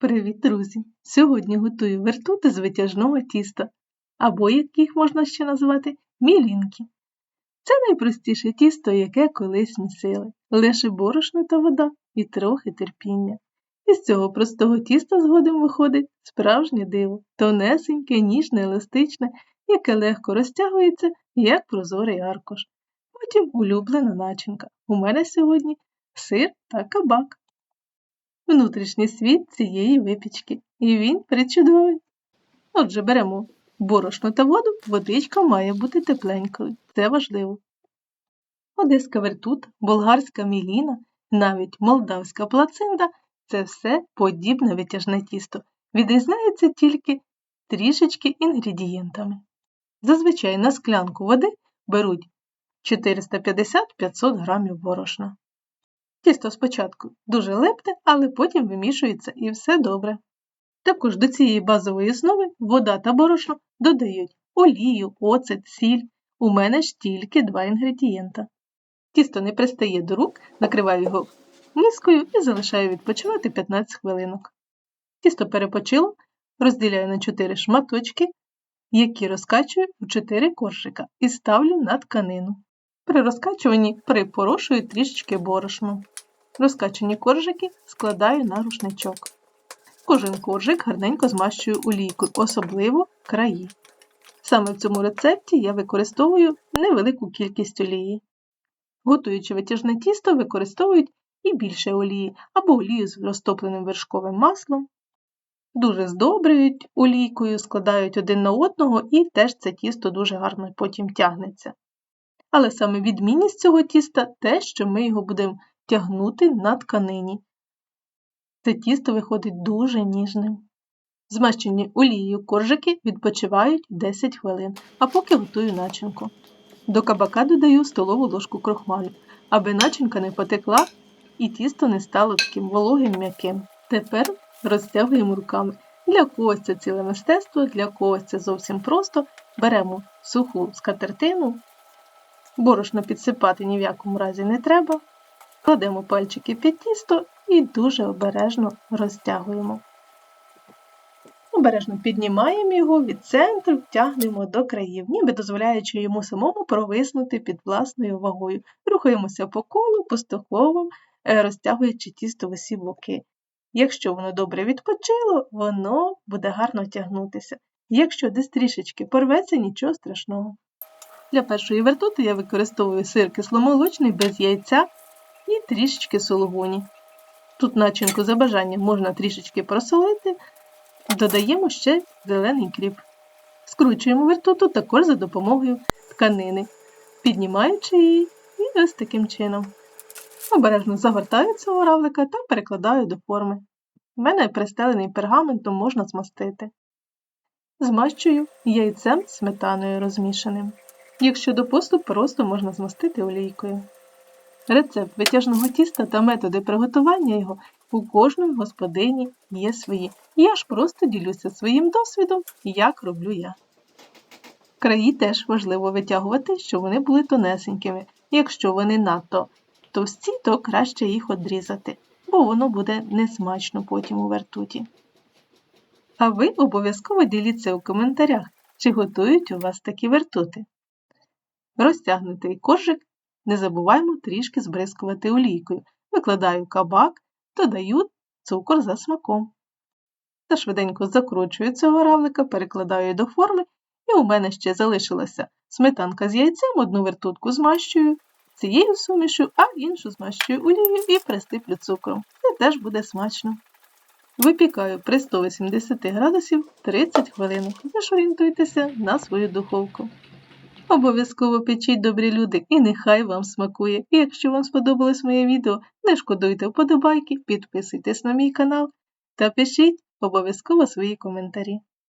Привіт, друзі! Сьогодні готую вертути з витяжного тіста, або, як їх можна ще назвати, мілінки. Це найпростіше тісто, яке колись місили, лише борошно та вода і трохи терпіння. Із цього простого тіста згодом виходить справжнє диво, тонесеньке, ніжне, еластичне, яке легко розтягується, як прозорий аркуш. Потім улюблена начинка. У мене сьогодні сир та кабак внутрішній світ цієї випічки, і він причудовий. Отже, беремо борошно та воду, водичка має бути тепленькою, це важливо. Одеська вертут, болгарська міліна, навіть молдавська плацинда це все подібне витяжне тісто, відрізняється тільки трішечки інгредієнтами. Зазвичай на склянку води беруть 450-500 грамів борошна. Тісто спочатку дуже липне, але потім вимішується і все добре. Також до цієї базової основи вода та борошно додають олію, оцет, сіль. У мене ж тільки два інгредієнта. Тісто не пристає до рук, накриваю його мискою і залишаю відпочивати 15 хвилинок. Тісто перепочило, розділяю на 4 шматочки, які розкачую у 4 коржика і ставлю на тканину. При розкачуванні припорошую трішечки борошну. Розкачані коржики складаю на рушничок. Кожен коржик гарненько змащую олійкою, особливо краї. Саме в цьому рецепті я використовую невелику кількість олії. Готуючи витяжне тісто, використовують і більше олії або олію з розтопленим вершковим маслом. Дуже здобрюють олійкою, складають один на одного і теж це тісто дуже гарно потім тягнеться. Але саме відмінність цього тіста те, що ми його будемо тягнути на тканині. Це тісто виходить дуже ніжним. Змащені олією коржики відпочивають 10 хвилин, а поки готую начинку. До кабака додаю столову ложку крохмалю, аби начинка не потекла і тісто не стало таким вологим м'яким. Тепер розтягуємо руками. Для когось це ціле мистецтво, для когось це зовсім просто. Беремо суху скатертину, борошно підсипати ні в якому разі не треба. Кладемо пальчики під тісто і дуже обережно розтягуємо. Обережно піднімаємо його від центру, тягнемо до країв, ніби дозволяючи йому самому провиснути під власною вагою. Рухаємося по колу, поступово е, розтягуючи тісто в усі боки. Якщо воно добре відпочило, воно буде гарно тягнутися. Якщо десь трішечки порветься, нічого страшного. Для першої вертути я використовую сир кисломолочний без яйця і трішечки сулугуні. Тут начинку за бажанням можна трішечки просолити, додаємо ще зелений кріп. Скручуємо вертуту також за допомогою тканини, піднімаючи її і ось таким чином. Обережно загортаю цього равлика та перекладаю до форми. У мене пристелений пергаментом можна змастити. Змащую яйцем сметаною розмішаним. Якщо до посту, просто можна змастити олійкою. Рецепт витяжного тіста та методи приготування його у кожної господині є свої. Я ж просто ділюся своїм досвідом, як роблю я. Краї теж важливо витягувати, щоб вони були тонесенькими. Якщо вони надто товсті, то краще їх одрізати, бо воно буде несмачно потім у вертуті. А ви обов'язково діліться у коментарях, чи готують у вас такі вертути. Розтягнутий коржик не забуваємо трішки збризкувати олійкою. Викладаю кабак, додаю цукор за смаком. Та швиденько закручую цього равлика, перекладаю до форми, і у мене ще залишилася сметанка з яйцем, одну вертутку змащую цією сумішу, а іншу змащую олією і пристиплю цукром. Це теж буде смачно. Випікаю при 180 градусів 30 хвилин. Ви орієнтуйтеся на свою духовку. Обов'язково печіть добрі люди і нехай вам смакує. І якщо вам сподобалось моє відео, не шкодуйте вподобайки, підписуйтесь на мій канал та пишіть обов'язково свої коментарі.